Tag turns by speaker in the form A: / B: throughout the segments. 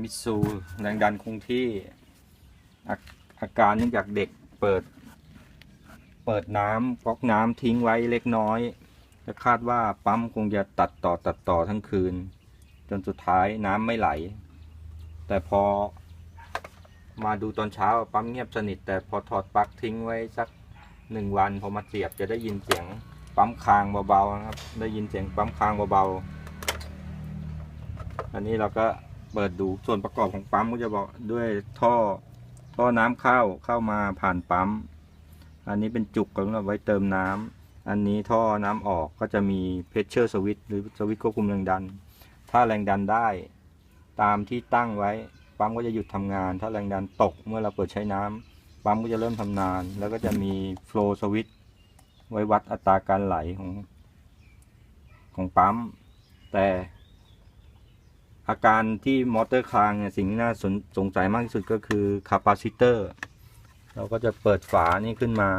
A: มิซูแรงดันคงที่อาอาการเนื่องจากเด็กเปิด เปิดน้ำก๊อกน้ำทิ้งไว้เล็กน้อยและคาดว่าปั๊มคงจะตัดต่อตัดต่อทั้งคืน จนสุดท้ายน้ำไม่ไหล แต่พอมาดูตอนเช้าปั๊มเงียบสนิท แต่พอถอดปลั๊กทิ้งไว้สักหนึ่งวันพอมาเสียบจะได้ยินเสียงปั๊มคางเบาๆนะครับ ได้ยินเสียงปั๊มคางเบาๆอันนี้เราก็ เปิดดูส่วนประกอบของปั๊มก็จะบอกด้วยท่อ ท่อน้ำเข้าเข้ามาผ่านปั๊ม อันนี้เป็นจุกสำหรับไว้เติมน้ำอันนี้ท่อน้ำออกก็จะมีเพชเชอร์สวิตหรือสวิตควบคุมแรงดัน ถ้าแรงดันได้ ตามที่ตั้งไว้ ปั๊มก็จะหยุดทำงาน ถ้าแรงดันตกเมื่อเราเปิดใช้น้ำปั๊มก็จะเริ่มทำงาน แล้วก็จะมีโฟล w สวิตไว้วัดอัตราการไหลของของปั๊ม แต่ อาการที่มอเตอร์คลางเนี่ยสิ่งที่น่าสนสงสัยมากที่สุดก็คือคาปาซิเตอร์เราก็จะเปิดฝานี่ขึ้นมา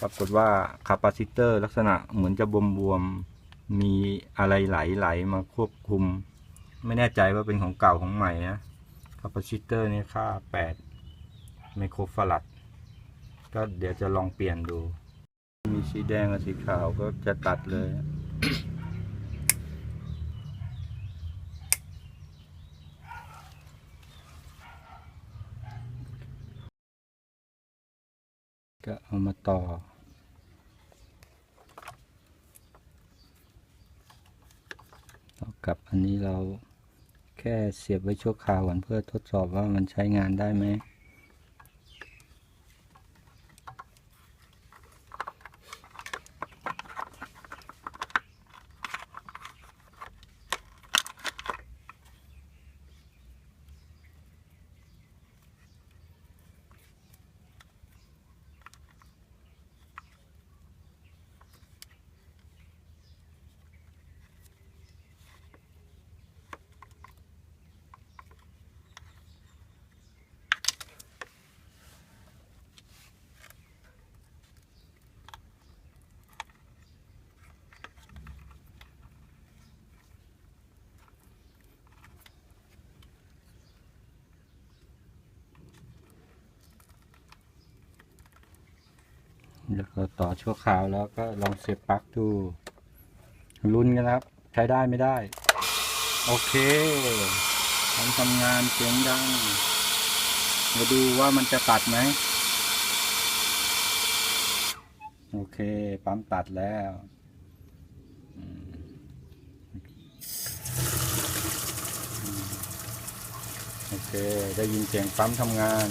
A: ปรากฏว่าคาปาซิเตอร์ลักษณะเหมือนจะบวมๆมีอะไรไหลๆมาควบคุม ไม่แน่ใจว่าเป็นของเก่าของใหม่นะคาปาซิเตอร์นี่ค่า 8 ไมโครฟารัดก็เดี๋ยวจะลองเปลี่ยนดู มีสีแดงกับสีขาวก็จะตัดเลย ก็เอามาต่อ ต่อกับอันนี้เราแค่เสียบไว้ชั่วคราวก่อนเพื่อทดสอบว่ามันใช้งานได้ไหม แล้วก็ต่อชั่วคราวแล้วก็ลองเสียบปลั๊กดูลุ้นกันครับ ใช้ได้ไม่ได้ โอเคทำทำงานเสียงดังมาดูว่ามันจะตัดไหมโอเค ปั๊มตัดแล้วโอเค ได้ยินเสียงปั๊มทำงาน